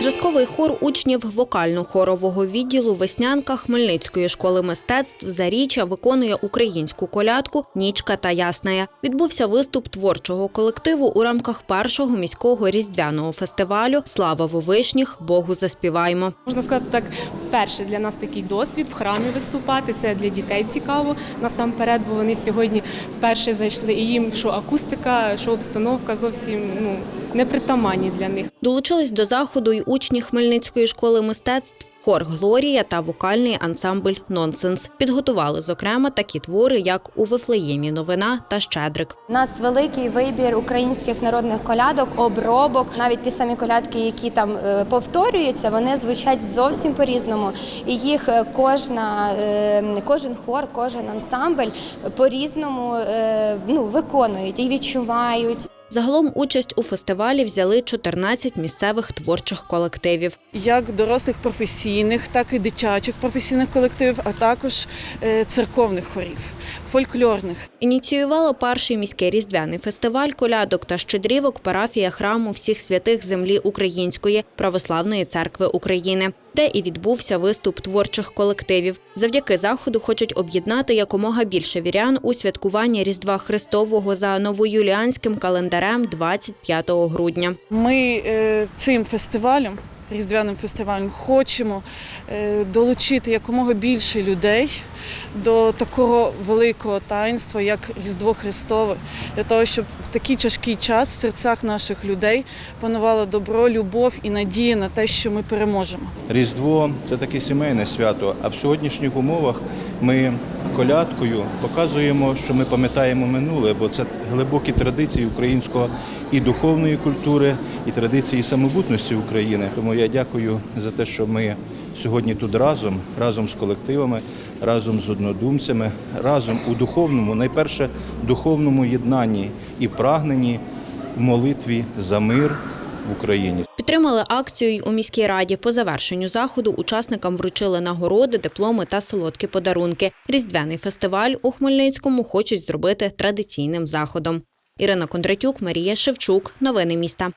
Зразковий хор учнів вокально-хорового відділу Веснянка Хмельницької школи мистецтв Заріччя виконує українську колядку Нічка та Ясная. Відбувся виступ творчого колективу у рамках першого міського різдвяного фестивалю Слава Вовишніх Богу заспіваймо. Можна сказати так, вперше для нас такий досвід в храмі виступати. Це для дітей цікаво насамперед, бо вони сьогодні вперше зайшли і їм, що акустика, що обстановка зовсім ну непритаманні для них. Долучились до заходу й учні Хмельницької школи мистецтв. Хор Глорія та вокальний ансамбль Нонсенс підготували зокрема такі твори, як у Вифлеємі новина та Щедрик. У нас великий вибір українських народних колядок, обробок. Навіть ті самі колядки, які там е, повторюються, вони звучать зовсім по-різному. І їх е, кожна, е, кожен хор, кожен ансамбль по-різному е, ну, виконують і відчувають. Загалом участь у фестивалі взяли 14 місцевих творчих колективів. як дорослих професійних, так і дитячих професійних колективів, а також е, церковних хорів, фольклорних. Ініціювала перший міський різдвяний фестиваль колядок та щедрівок парафія храму всіх святих землі Української православної церкви України, де і відбувся виступ творчих колективів. Завдяки заходу хочуть об'єднати якомога більше вірян у святкуванні Різдва Христового за новоюліанським календарем 25 грудня. Ми е, цим фестивалем, різдвяним фестивалем, хочемо е, долучити якомога більше людей до такого великого таїнства, як Різдво Христове, для того, щоб в такий тяжкий час в серцях наших людей панувало добро, любов і надія на те, що ми переможемо. Різдво це таке сімейне свято. А в сьогоднішніх умовах ми колядкою показуємо, що ми пам'ятаємо минуле, бо це глибокі традиції українського і духовної культури, і традиції самобутності України. Тому я дякую за те, що ми сьогодні тут разом, разом з колективами, разом з однодумцями, разом у духовному, найперше духовному єднанні і прагненні в молитві за мир в Україні. Підтримали акцію й у міській раді. По завершенню заходу учасникам вручили нагороди, дипломи та солодкі подарунки. Різдвяний фестиваль у Хмельницькому хочуть зробити традиційним заходом. Ірина Кондратюк, Марія Шевчук. Новини міста.